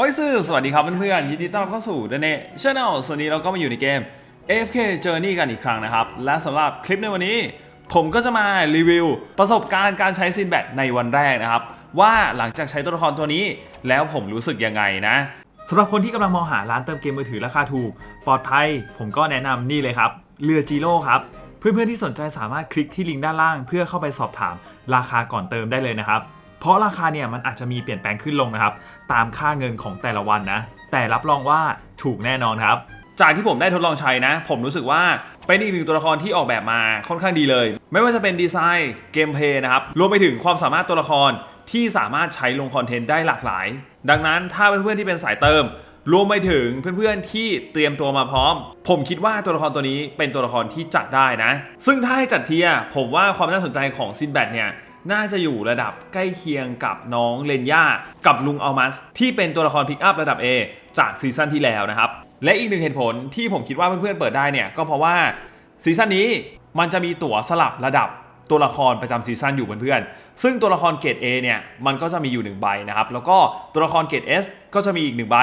โอ้ยซื่อสวัสดีครับเพื่อนๆยินดีต้อนรับเข้าสู่ The n e Channel ส่วนนี้เราก็มาอยู่ในเกม AFK Journey กันอีกครั้งนะครับ และสำหรับคลิปในวันนี้ ผมก็จะมารีวิว ประสบการณ์การใช้ซินแบตในวันแรกนะครับ ว่าหลังจากใช้ตัวละครตัวนี้ แล้วผมรู้สึกยังไงนะสำหรับคนที่กำลังมองหาร้านเติมเกมมือถือราคาถูก ปลอดภัย ผมก็แนะนำนี่เลยครับเรือจีโร่ครับเพื่อนๆที่สนใจสามารถคลิกที่ลิงก์ด้านล่าง เพื่อเข้าไปสอบถามราคาก่อนเติมได้เลยนะครับ เพราะราคาเนี่ยมันอาจจะมีเปลี่ยนแปลงขึ้นลงนะครับ ตามค่าเงินของแต่ละวันนะ แต่รับรองว่าถูกแน่นอนครับ จากที่ผมได้ทดลองใช้นะ ผมรู้สึกว่าเป็นอีกหนึ่งตัวละครที่ออกแบบมาค่อนข้างดีเลย ไม่ว่าจะเป็นดีไซน์เกมเพลย์นะครับรวมไปถึงความสามารถตัวละครที่สามารถใช้ลงคอนเทนต์ได้หลากหลาย ดังนั้นถ้าเพื่อนๆที่เป็นสายเติมรวมไปถึงเพื่อนๆที่เตรียมตัวมาพร้อม ผมคิดว่าตัวละครตัวนี้เป็นตัวละครที่จัดได้นะ ซึ่งถ้าให้จัดเทียผมว่าความน่าสนใจของซินแบทเนี่ย น่าจะอยู่ระดับใกล้เคียงกับน้องเลนย่ากับลุงอัลมัส ที่เป็นตัวละครพิกอัพระดับ A จากซีซั่นที่แล้วนะครับ และอีกหนึ่งเหตุผลที่ผมคิดว่าเพื่อนๆเปิดได้เนี่ยก็เพราะว่าซีซั่นนี้มันจะมีตั๋วสลับระดับตัวละครประจำซีซั่นอยู่เพื่อนๆ ซึ่งตัวละครเกรด A เนี่ยมันก็จะมีอยู่ 1 ใบนะครับ แล้วก็ตัวละครเกรด S ก็จะมีอีก 1 ใบ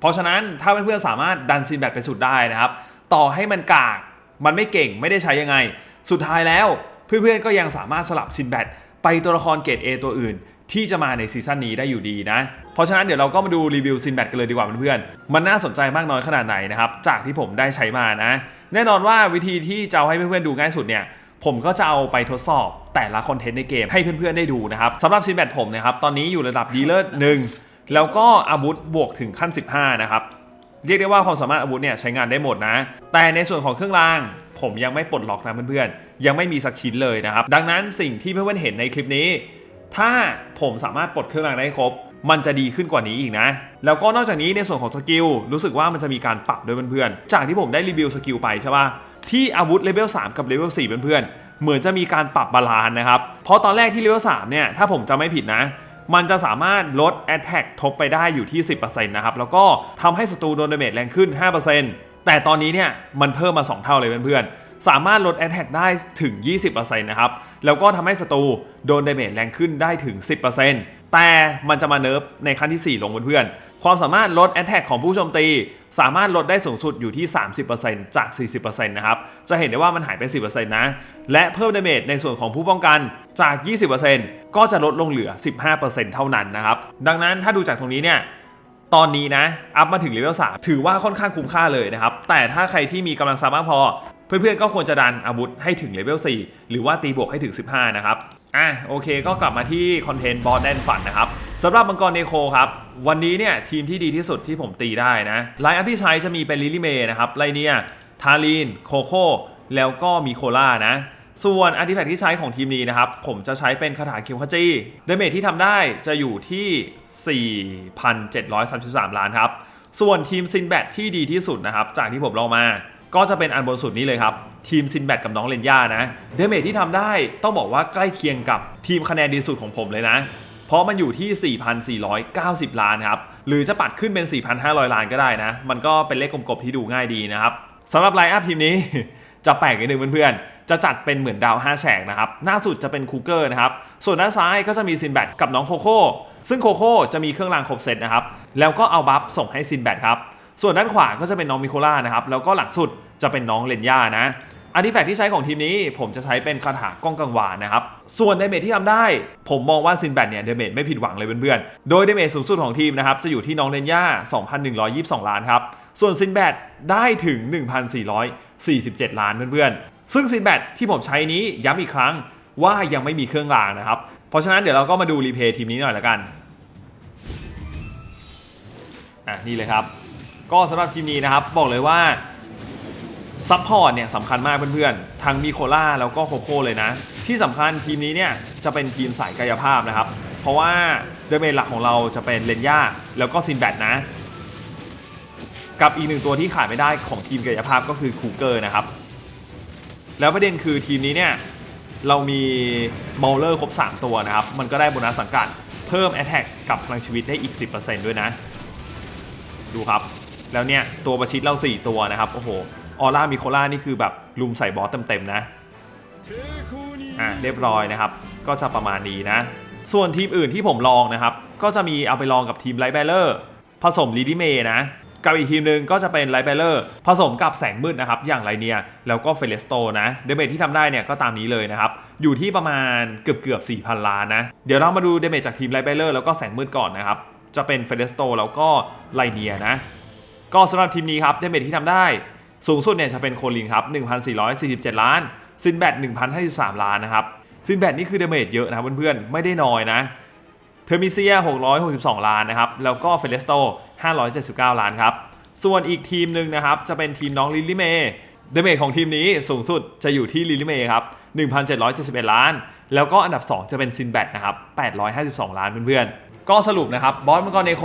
เพราะฉะนั้นถ้าเพื่อนๆสามารถดันซินแบตไปสุดได้นะครับ ต่อให้มันกาก มันไม่เก่งไม่ได้ใช้ยังไง สุดท้ายแล้วเพื่อนๆก็ยังสามารถสลับซินแบต ไปตัวละครเกรด A ตัวอื่น ที่จะมาในซีซั่นนี้ได้อยู่ดีนะ เพราะฉะนั้นเดี๋ยวเราก็มาดูรีวิวซินแบตกันเลยดีกว่าเพื่อนๆมันน่าสนใจมากน้อยขนาดไหนนะครับจากที่ผมได้ใช้มานะ แน่นอนว่าวิธีที่จะเอาให้เพื่อนๆดูง่ายสุดเนี่ยผมก็จะเอาไปทดสอบแต่ละคอนเทนต์ในเกมให้เพื่อนๆได้ดูนะครับสำหรับซินแบตผมนะครับตอนนี้อยู่ระดับดีเลอร์หนึ่งแล้วก็อาวุธบวกถึงขั้น 15 นะครับ เรียกได้ว่าความสามารถอาวุธเนี่ยใช้งานได้หมดนะ แต่ในส่วนของเครื่องราง ผมยังไม่ปลดล็อกนะเพื่อนๆ ยังไม่มีสักชิ้นเลยนะครับ ดังนั้นสิ่งที่เพื่อนๆเห็นในคลิปนี้ ถ้าผมสามารถปลดเครื่องรางได้ครบ มันจะดีขึ้นกว่านี้อีกนะ แล้วก็นอกจากนี้ในส่วนของสกิลรู้สึกว่ามันจะมีการปรับด้วยเพื่อนๆ จากที่ผมได้รีวิวสกิลไปใช่ปะที่อาวุธเลเวล3กับเลเวล4เพื่อนๆเหมือนจะมีการปรับบาลานซ์นะครับ เพราะตอนแรกที่เลเวล3เนี่ย ถ้าผมจำไม่ผิดนะ มันจะสามารถลด Attack ทบไปได้อยู่ที่ 10%นะครับแล้วก็ทำให้ศัตรูโดนดาเมจแรงขึ้น 5%แต่ตอนนี้เนี่ยมันเพิ่มมา 2 เท่าเลยเพื่อนๆ สามารถลด Attack ได้ถึง 20%นะครับแล้วก็ทำให้ศัตรูโดนดาเมจแรงขึ้นได้ถึง 10% แต่มันจะมาเนิร์ฟในขั้นที่ 4 ลงเพื่อนๆความสามารถลด Attack ของผู้โจมตี สามารถลดได้สูงสุดอยู่ที่ 30%จาก 40%นะครับ จะเห็นได้ว่ามันหายไป 10%นะ และเพิ่มดาเมจในส่วนของผู้ป้องกันจาก 20%ก็จะลดลงเหลือ 15%เท่านั้นนะครับ ดังนั้นถ้าดูจากตรงนี้เนี่ยตอนนี้นะอัพมาถึงเลเวล3ถือว่าค่อนข้างคุ้มค่าเลยนะครับ แต่ถ้าใครที่มีกำลังทรัพย์มากพอ เพื่อนๆก็ควรจะดันอาวุธให้ถึงเลเวล4หรือว่าตีบวกให้ถึง 15 นะครับ อะโอเคก็กลับมาที่คอนเทนต์บอสแดนฝันนะครับสำหรับมังกรเนโคครับ วันนี้เนี่ยทีมที่ดีที่สุดที่ผมตีได้นะไลน์อัพที่ใช้จะมีเป็นลิลิเมนะครับไลเนียทารีนโคโค่แล้วก็มีโคล่านะส่วนอาร์ติแฟกต์ที่ใช้ของทีมนี้นะครับ ผมจะใช้เป็นคาถาคิวคาจีเดเมจที่ทำได้จะอยู่ที่ 4,733 ล้านครับ ส่วนทีมซินแบทที่ดีที่สุดนะครับ จากที่ผมลองมา ก็จะเป็นอันบนสุดนี้เลยครับ ทีมซินแบทกับน้องเลนย่านะเดเมจที่ทำได้ต้องบอกว่าใกล้เคียงกับทีมคะแนนดีสุดของผมเลยนะ เพราะมันอยู่ที่ 4,490 ล้านครับ หรือจะปัดขึ้นเป็น 4,500 ล้านก็ได้นะ มันก็เป็นเลขกลมๆที่ดูง่ายดีนะครับสำหรับไลน์อัพทีมนี้จะแปลกนิดนึงเพื่อนๆ จะจัดเป็นเหมือนดาว5แฉกนะครับ หน้าสุดจะเป็นคูเกอร์นะครับ ส่วนด้านซ้ายก็จะมีซินแบทกับน้องโคโค่ซึ่งโคโค่จะมีเครื่องรางครบเซตนะครับ แล้วก็เอาบัฟส่งให้ซินแบทครับ ส่วนด้านขวาก็จะเป็นน้องมิโคล่านะครับ แล้วก็หลังสุดจะเป็นน้องเลนย่านะ อาร์ติแฟกต์ที่ใช้ของทีมนี้ ผมจะใช้เป็นคาถาก้องกังวานนะครับ ส่วนเดเมจที่ทำได้ ผมมองว่าซินแบทเนี่ยเดเมจไม่ผิดหวังเลยเพื่อนๆ โดยเดเมจสูงสุดของทีมนะครับ จะอยู่ที่น้องเลนย่า 2,122 ล้านครับ ส่วนซินแบทได้ถึง 1,447 ล้านเพื่อนๆ ซึ่งซินแบทที่ผมใช้นี้ย้ำอีกครั้งว่ายังไม่มีเครื่องรางนะครับ เพราะฉะนั้นเดี๋ยวเราก็มาดูรีเพย์ทีมนี้หน่อยละกัน อะนี่เลยครับ ก็สำหรับทีมนี้นะครับบอกเลยว่า ซัพพอร์ตเนี่ยสำคัญมากเพื่อนๆทั้งมีโคล่าแล้วก็โคโค่เลยนะ ที่สำคัญทีมนี้เนี่ยจะเป็นทีมสายกายภาพนะครับ เพราะว่าเดเมจหลักของเราจะเป็นเลนย่าแล้วก็ซินแบทนะ กับอีกหนึ่งตัวที่ขาดไม่ได้ของทีมกายภาพก็คือคูเกอร์นะครับ แล้วประเด็นคือทีมนี้เนี่ยเรามีมอลเลอร์ครบ 3 ตัวนะครับ มันก็ได้โบนัสสังกัด เพิ่ม Attack กับพลังชีวิตได้อีก 10%ด้วยนะ ดูครับ แล้วเนี่ยตัวประชิดเรา 4 ตัวนะครับ โอ้โห ออร่ามิโคล่านี่คือแบบลุมใส่บอสเต็มๆนะอะเรียบร้อยนะครับ ก็จะประมาณนี้นะ ส่วนทีมอื่นที่ผมลองนะครับ ก็จะมีเอาไปลองกับทีมไลท์แบลเลอร์ผสมลีดิเมนะกับอีกทีมหนึ่งก็จะเป็นไลท์เบลเลอร์ผสมกับแสงมืดนะครับ อย่างไรเนียแล้วก็เฟเลสโตนะเดเมจที่ทำได้เนี่ยก็ตามนี้เลยนะครับ อยู่ที่ประมาณเกือบเกือบๆ4,000ล้านนะ เดี๋ยวเรามาดูเดเมจจากทีมไลท์เบลเลอร์แล้วก็แสงมืดก่อนนะครับ จะเป็นเฟเลสโตแล้วก็ไลเนียนะ ก็สำหรับทีมนี้ครับเดเมจที่ทำได้ สูงสุดเนี่ยจะเป็นโคลินครับ1,447 ล้าน ซินแบต1,053 ล้านนะครับ ซินแบตนี่คือเดเมจเยอะนะครับเพื่อนๆ ไม่ได้น้อยนะ เทอร์มิเซีย 662 ล้านนะครับ แล้วก็เฟเลสโต 579 ล้านครับ ส่วนอีกทีมหนึ่งนะครับ จะเป็นทีมน้องลิลลี่เมย์เดเมจของทีมนี้สูงสุดจะอยู่ที่ลิลลี่เมย์ครับ 1,771 ล้าน แล้วก็อันดับ 2 จะเป็นซินแบตนะครับ 852 ล้านเพื่อนๆ ก็สรุปนะครับ บอสมังกรเนโค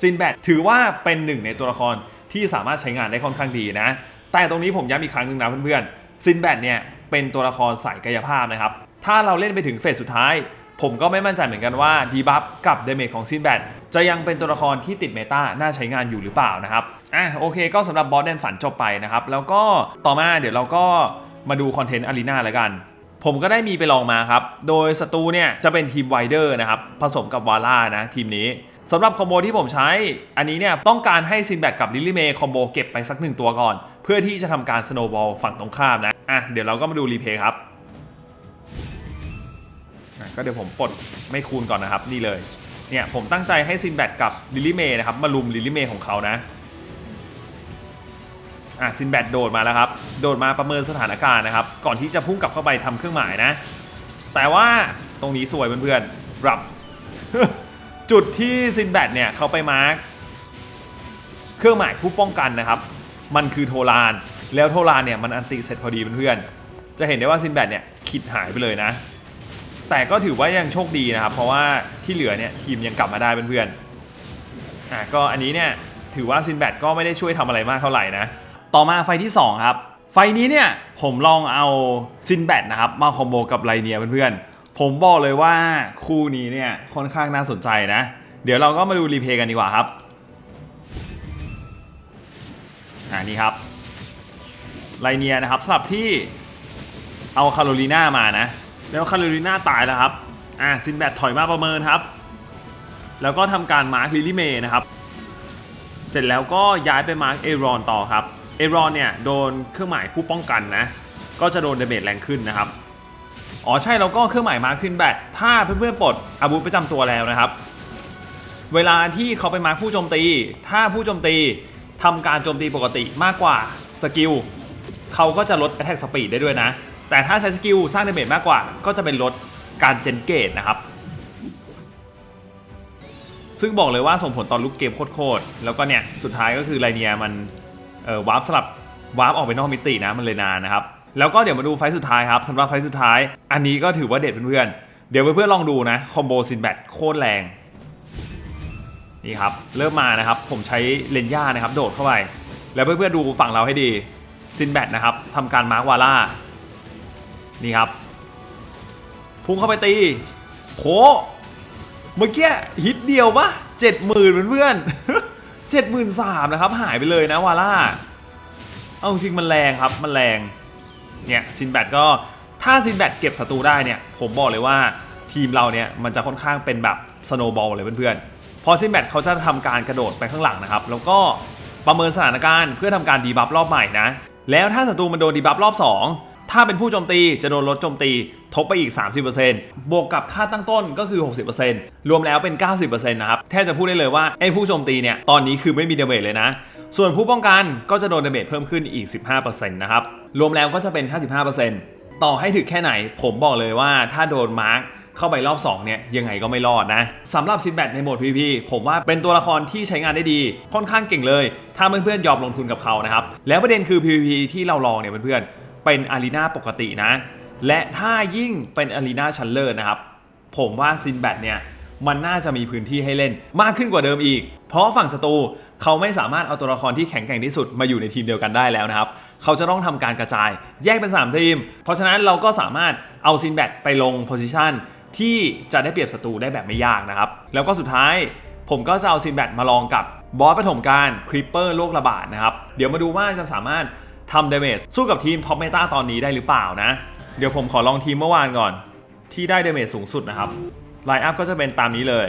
ซินแบตถือว่าเป็นหนึ่งในตัวละคร ที่สามารถใช้งานได้ค่อนข้างดีนะ แต่ตรงนี้ผมย้ำอีกครั้งหนึ่งนะเพื่อนๆซินแบตเนี่ยเป็นตัวละครสายกายภาพนะครับ ถ้าเราเล่นไปถึงเฟสสุดท้าย ผมก็ไม่มั่นใจเหมือนกันว่าดีบัฟกับเดเมจของซินแบตจะยังเป็นตัวละครที่ติดเมตาน่าใช้งานอยู่หรือเปล่านะครับอะโอเค ก็สำหรับบอสแดนฝันจบไปนะครับ แล้วก็ต่อมาเดี๋ยวเราก็มาดูคอนเทนต์อารีนาแล้วกัน ผมก็ได้มีไปลองมาครับ โดยศัตรูเนี่ยจะเป็นทีมไวเดอร์นะครับ ผสมกับวาล่านะทีมนี้ สำหรับคอมโบที่ผมใช้ อันนี้เนี่ยต้องการให้ซินแบตกับลิลลี่เมย์คอมโบเก็บไปสักหนึ่งตัวก่อน เพื่อที่จะทำการสโนว์บอลฝั่งตรงข้ามนะ อะ เดี๋ยวเราก็มาดูรีเพย์ครับอะก็เดี๋ยวผมปลดไม่คูณก่อนนะครับ นี่เลย เนี่ยผมตั้งใจให้ซินแบตกับลิลลี่เมย์นะครับ มาลุมลิลลี่เมย์ของเขานะ อะซินแบตโดดมาแล้วครับ โดดมาประเมินสถานการณ์นะครับ ก่อนที่จะพุ่งกลับเข้าไปทำเครื่องหมายนะ แต่ว่าตรงนี้สวยเพื่อนๆรับ จุดที่ซินแบตเนี่ยเขาไปมาร์คเครื่องหมายผู้ป้องกันนะครับ มันคือโทราน แล้วโทรานเนี่ยมันอันติเสร็จพอดีเพื่อนๆจะเห็นได้ว่าซินแบตเนี่ยขิดหายไปเลยนะ แต่ก็ถือว่ายังโชคดีนะครับ เพราะว่าที่เหลือเนี่ยทีมยังกลับมาได้เพื่อนๆอะก็อันนี้เนี่ยถือว่าซินแบตก็ไม่ได้ช่วยทำอะไรมากเท่าไหร่นะ ต่อมาไฟที่ 2 ครับ ไฟนี้เนี่ยผมลองเอาซินแบตนะครับมาคอมโบกับไลเนียเพื่อนๆ ผมบอกเลยว่าคู่นี้เนี่ยค่อนข้างน่าสนใจนะ เดี๋ยวเราก็มาดูรีเพย์กันดีกว่าครับอ่านี่ครับไลเนียนะครับสลับที่เอาคาโรลีนามานะ แล้วคาโรลีนาตายแล้วครับอ่าซินแบตถอยมาประเมินครับ แล้วก็ทำการมาร์คลิลี่เมย์นะครับ เสร็จแล้วก็ย้ายไปมาร์คเอรอนต่อครับเอรอนเนี่ยโดนเครื่องหมายผู้ป้องกันนะ ก็จะโดนเดเมจแรงขึ้นนะครับ อ๋อใช่แล้วก็เครื่องหมายมาร์คซินแบตถ้าเพื่อนๆปลดอาวุธประจำตัวแล้วนะครับ เวลาที่เขาไปมาร์คผู้โจมตี ถ้าผู้โจมตีทำการโจมตีปกติมากกว่าสกิลเขาก็จะลด attack speed ได้ด้วยนะ แต่ถ้าใช้สกิลสร้างเดเมจมากกว่า ก็จะเป็นลดการเจนเกตนะครับ ซึ่งบอกเลยว่าส่งผลตอนลุกเกมโคตรๆแล้วก็เนี่ย สุดท้ายก็คือไลเนียมันออวาร์ปสลับวาร์ปออกไปนอกมิตินะมันเลยนานนะครับ แล้วก็เดี๋ยวมาดูไฟสุดท้ายครับสำหรับไฟสุดท้าย อันนี้ก็ถือว่าเด็ดเพื่อนๆ เดี๋ยวเพื่อนๆลองดูนะคอมโบซินแบตโคตรแรง นี่ครับ เริ่มมานะครับ ผมใช้เลนย่านะครับ โดดเข้าไป แล้วเพื่อนๆดูฝั่งเราให้ดีซินแบตนะครับทำการมาร์กวาล่านี่ครับ พุ่งเข้าไปตีโหเมื่อกี้ฮิตเดียวปะเจ็ดหมื่นเพื่อนเจ็ดหมื่นสามนะครับ หายไปเลยนะวาล่าเอาจริงมันแรงครับมันแรง เนี่ยซินแบตก็ถ้าซินแบตเก็บศัตรูได้เนี่ยผมบอกเลยว่าทีมเราเนี่ยมันจะค่อนข้างเป็นแบบสโนว์บอลเลยเพื่อนๆพอซินแบตเขาจะทำการกระโดดไปข้างหลังนะครับ แล้วก็ประเมินสถานการณ์เพื่อทำการดีบัฟรอบใหม่นะ แล้วถ้าศัตรูมันโดนดีบัฟรอบ 2 ถ้าเป็นผู้โจมตีจะโดนลดโจมตีทบไปอีก 30%บวกกับค่าตั้งต้นก็คือ 60%รวมแล้วเป็น 90%นะครับ แทบจะพูดได้เลยว่าไอ้ผู้โจมตีเนี่ยตอนนี้คือไม่มีเดเมจเลยนะ ส่วนผู้ป้องกันก็จะโดนดาเมจเพิ่มขึ้นอีก 15%นะครับ รวมแล้วก็จะเป็น 55%ต่อให้ถึกแค่ไหน ผมบอกเลยว่าถ้าโดนมาร์คเข้าไปรอบ 2 เนี่ย ยังไงก็ไม่รอดนะสำหรับซินแบตในโหมด PVP ผมว่าเป็นตัวละครที่ใช้งานได้ดี ค่อนข้างเก่งเลย ถ้าเพื่อนๆยอมลงทุนกับเขานะครับ แล้วประเด็นคือ PVP ที่เราลองเนี่ยเพื่อนๆเป็นอารีนาปกตินะ และถ้ายิ่งเป็นอารีนาชันเลอร์นะครับผมว่าซินแบตเนี่ย มันน่าจะมีพื้นที่ให้เล่นมากขึ้นกว่าเดิมอีก เพราะฝั่งศัตรูเขาไม่สามารถเอาตัวละครที่แข็งแกร่งที่สุดมาอยู่ในทีมเดียวกันได้แล้วนะครับ เขาจะต้องทำการกระจายแยกเป็น 3 ทีม เพราะฉะนั้นเราก็สามารถเอาซินแบตไปลงโพซิชันที่จะได้เปรียบศัตรูได้แบบไม่ยากนะครับ แล้วก็สุดท้ายผมก็จะเอาซินแบตมาลองกับบอสปฐมการคริปเปอร์โรคระบาดนะครับ เดี๋ยวมาดูว่าจะสามารถทำเดเมจสู้กับทีมท็อปเมตาตอนนี้ได้หรือเปล่านะ เดี๋ยวผมขอลองทีมเมื่อวานก่อน ที่ได้เดเมจสูงสุดนะครับ ไลน์อัพก็จะเป็นตามนี้เลย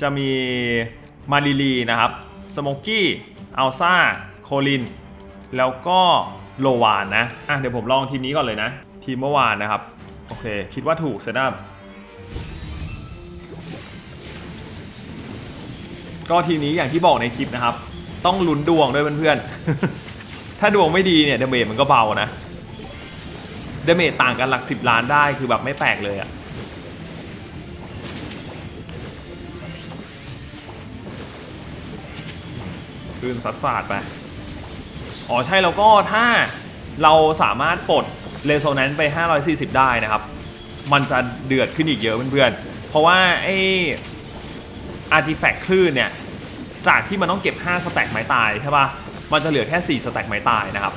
จะมีมาริลีนะครับสโมกกี้อัลซ่าโคลิน แล้วก็โลวานนะอะเดี๋ยวผมลองทีมนี้ก่อนเลยนะ ทีมเมื่อวานนะครับ โอเค คิดว่าถูกเซตอัพก็ทีมนี้อย่างที่บอกในคลิปนะครับ ต้องลุ้นดวงด้วยเพื่อนๆ ถ้าดวงไม่ดีเนี่ยเดเมจมันก็เบานะเดเมจต่างกันหลัก 10 ล้านได้คือแบบไม่แปลกเลยอะ คืนสัดสาดไป อ๋อใช่แล้วก็ถ้าเราสามารถปลดเรโซแนนซ์ไป 540 ได้นะครับ มันจะเดือดขึ้นอีกเยอะเพื่อนๆ เพราะว่าไออาร์ติแฟกต์คลื่นเนี่ย จากที่มันต้องเก็บ 5 สแต็กไม้ตายใช่ปะมันจะเหลือแค่ 4 สแต็กไม้ตายนะครับ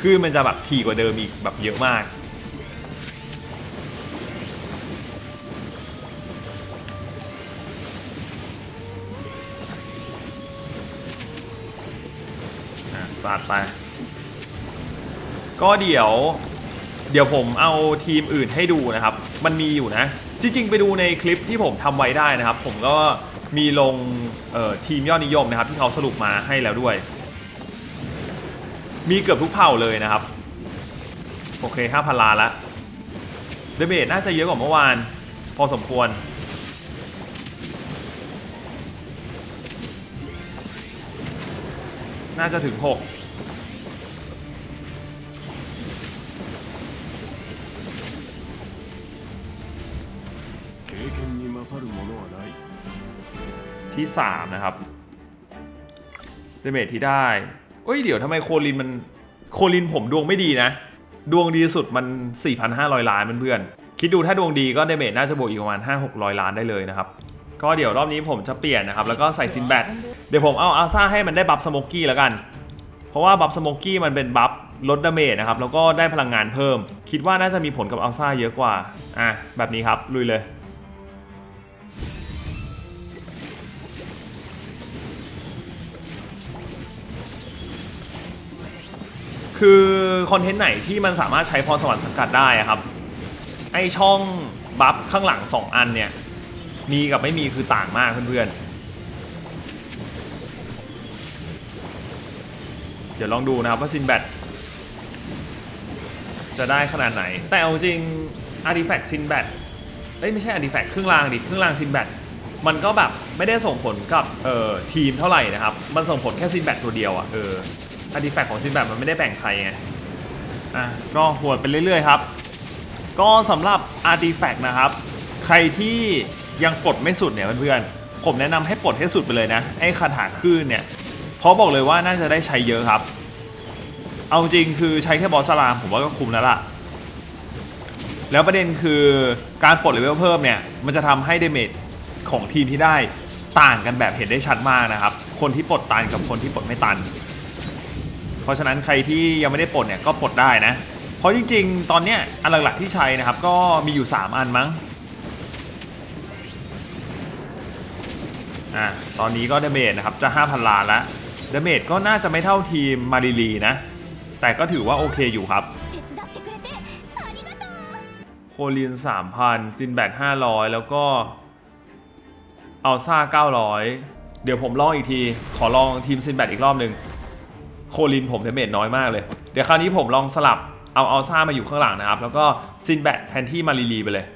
คือมันจะแบบถี่กว่าเดิมอีกแบบเยอะมาก สาดไป ก็เดี๋ยว เดี๋ยวผมเอาทีมอื่นให้ดูนะครับ มันมีอยู่นะ จริง ๆ ไปดูในคลิปที่ผมทำไว้ได้นะครับ ผมก็มีลงทีมยอดนิยมนะครับ ที่เขาสรุปมาให้แล้วด้วย มีเกือบทุกเผ่าเลยนะครับ โอเค 5,000ล้านละเดเบตน่าจะเยอะกว่าเมื่อวาน พอสมควร น่าจะถึง 6 経験に勝るものはない ที่ 3 นะครับเดเมจที่ได้เอ้ย เดี๋ยวทำไมโคลินมัน โคลินผมดวงไม่ดีนะ ดวงดีสุดมัน 4,500 ล้านเพื่อนๆคิดดูถ้าดวงดีก็เดเมจน่าจะบวกอีกประมาณ 5-600 ล้านได้เลยนะครับ ก็เดี๋ยวรอบนี้ผมจะเปลี่ยนนะครับ แล้วก็ใส่ซินแบทเดี๋ยวผมเอาอัลซ่าให้มันได้บัฟสโมกกี้แล้วกัน เพราะว่าบัฟสโมกกี้มันเป็นบัฟลดดาเมจนะครับ แล้วก็ได้พลังงานเพิ่ม คิดว่าน่าจะมีผลกับอัลซ่าเยอะกว่า อะ แบบนี้ครับ ลุยเลย คือคอนเทนต์ไหนที่มันสามารถใช้พรสวรรค์สังกัดได้ครับ ไอช่องบัฟข้างหลัง 2 อันเนี่ย มีกับไม่มีคือต่างมากเพื่อนๆ เดี๋ยวลองดูนะครับว่าซินแบทจะได้ขนาดไหน แต่เอาจริงอาร์ติแฟกต์ซินแบทเอ้ยไม่ใช่อาร์ติแฟกต์เครื่องรางดิเครื่องรางซินแบทมันก็แบบไม่ได้ส่งผลกับเอ่อทีมเท่าไหร่นะครับ มันส่งผลแค่ซินแบทตัวเดียวอะเอออาร์ติแฟกต์ของซินแบทมันไม่ได้แบ่งใครไงอะก็หวดไปเรื่อยๆครับ ก็สำหรับ Artifact นะครับ ใครที่ ยังปลดไม่สุดเนี่ยเพื่อนๆผมแนะนำให้ปลดให้สุดไปเลยนะไอ้คาถาคลื่นเนี่ยเพราะบอกเลยว่าน่าจะได้ใช้เยอะครับ เอาจริงคือใช้แค่บอสซารามผมว่าก็คุ้มแล้วล่ะ แล้วประเด็นคือการปลดเลเวลเพิ่มเนี่ยมันจะทำให้เดเมจของทีมที่ได้ต่างกันแบบเห็นได้ชัดมากนะครับ คนที่ปลดตันกับคนที่ปลดไม่ตัน เพราะฉะนั้นใครที่ยังไม่ได้ปลดเนี่ยก็ปลดได้นะ เพราะจริง ๆ ตอนเนี้ยอันหลักๆที่ใช้นะครับ ก็มีอยู่ 3 อันมั้ง อ่าตอนนี้ก็เดเมจนะครับจะ 5,000 ล้านละเดเมจก็น่าจะไม่เท่าทีมมาริลีนะ แต่ก็ถือว่าโอเคอยู่ครับ โคลิน 3,000 ซินแบต500 แล้วก็อัลซ่า 900 เดี๋ยวผมลองอีกที ขอลองทีมซินแบตอีกรอบหนึ่งโคลินผมเดเมจน้อยมากเลย เดี๋ยวคราวนี้ผมลองสลับเอาอัลซ่ามาอยู่ข้างหลังนะครับ แล้วก็ซินแบตแทนที่มารีลีไปเลย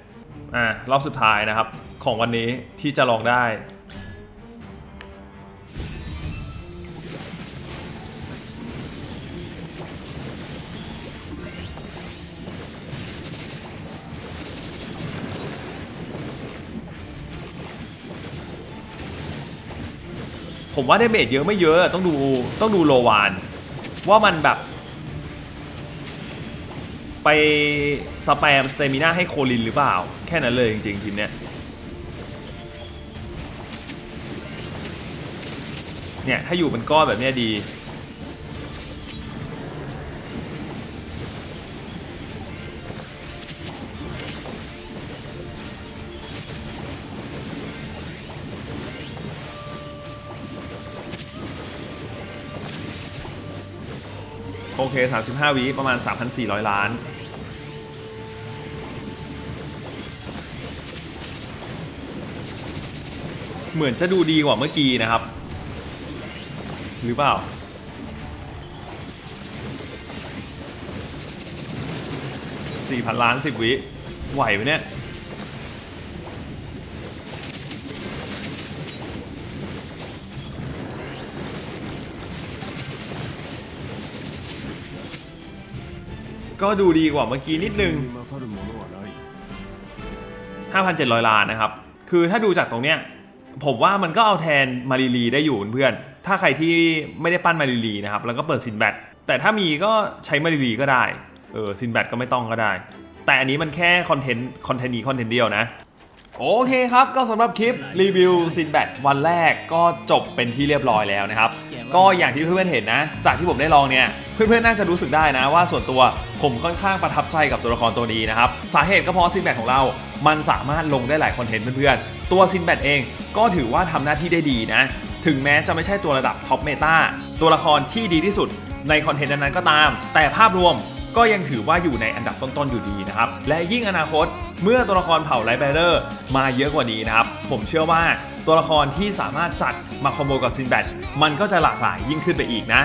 อ่ารอบสุดท้ายนะครับ ของวันนี้ที่จะลองได้ ผมว่าได้เมจเยอะไม่เยอะต้องดูต้องดูโลวาน ว่ามันแบบ ไปสแปมสเตมิน่าให้โคลินหรือเปล่า แค่นั้นเลยจริงๆทีมเนี้ยเนี่ยถ้าอยู่เป็นก้อนแบบเนี้ยดี โอเค 35 วิประมาณ 3,400 ล้าน เหมือนจะดูดีกว่าเมื่อกี้นะครับ หรือเปล่าสี่พันล้านสิบวิ ไหวไหมเนี่ย ก็ดูดีกว่าเมื่อกี้นิดนึง 5,700 ล้านนะครับ คือถ้าดูจากตรงเนี้ยผมว่ามันก็เอาแทนมารีลีได้อยู่เพื่อน ถ้าใครที่ไม่ได้ปั้นมารีลีนะครับ แล้วก็เปิดซินแบตแต่ถ้ามีก็ใช้มารีลีก็ได้ เออซินแบตก็ไม่ต้องก็ได้ แต่อันนี้มันแค่คอนเทนต์คอนเทนต์นี้คอนเทนต์เดียวนะ โอเคครับก็สำหรับคลิปรีวิวซินแบตวันแรกก็จบเป็นที่เรียบร้อยแล้วนะครับ ก็อย่างที่เพื่อนๆเห็นนะ จากที่ผมได้ลองเนี่ยเพื่อนๆน่าจะรู้สึกได้นะว่าส่วนตัวผมค่อนข้างประทับใจกับตัวละครตัวนี้นะครับ สาเหตุก็เพราะซินแบตของเรา มันสามารถลงได้หลายคอนเทนต์เพื่อนๆ ตัวซินแบตเองก็ถือว่าทำหน้าที่ได้ดีนะ ถึงแม้จะไม่ใช่ตัวระดับท็อปเมตาตัวละครที่ดีที่สุดในคอนเทนต์นั้นๆก็ตาม แต่ภาพรวมก็ยังถือว่าอยู่ในอันดับต้นๆอยู่ดีนะครับ และยิ่งอนาคต เมื่อตัวละครเผ่าไลท์แบเดอร์มาเยอะกว่านี้นะครับ ผมเชื่อว่าตัวละครที่สามารถจัดมาคอมโบกับซินแบทมันก็จะหลากหลายยิ่งขึ้นไปอีกนะ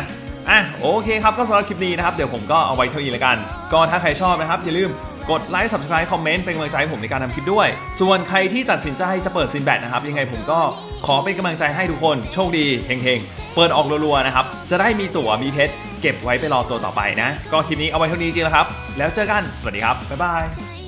อะโอเคครับก็สำหรับคลิปนี้นะครับ เดี๋ยวผมก็เอาไว้เท่านี้แล้วกัน ก็ถ้าใครชอบนะครับ อย่าลืมกดไลค์ subscribe คอมเมนต์เป็นกำลังใจให้ผมในการทำคลิปด้วย ส่วนใครที่ตัดสินใจจะเปิดซินแบทนะครับ ยังไงผมก็ขอเป็นกำลังใจให้ทุกคนโชคดีเฮงๆ เปิดออกรัวๆนะครับ จะได้มีตั๋วมีเพชรเก็บไว้ไปรอตัวต่อไปนะ ก็คลิปนี้เอาไว้เท่านี้จริงแล้วครับ แล้วเจอกัน สวัสดีครับ บ๊ายบาย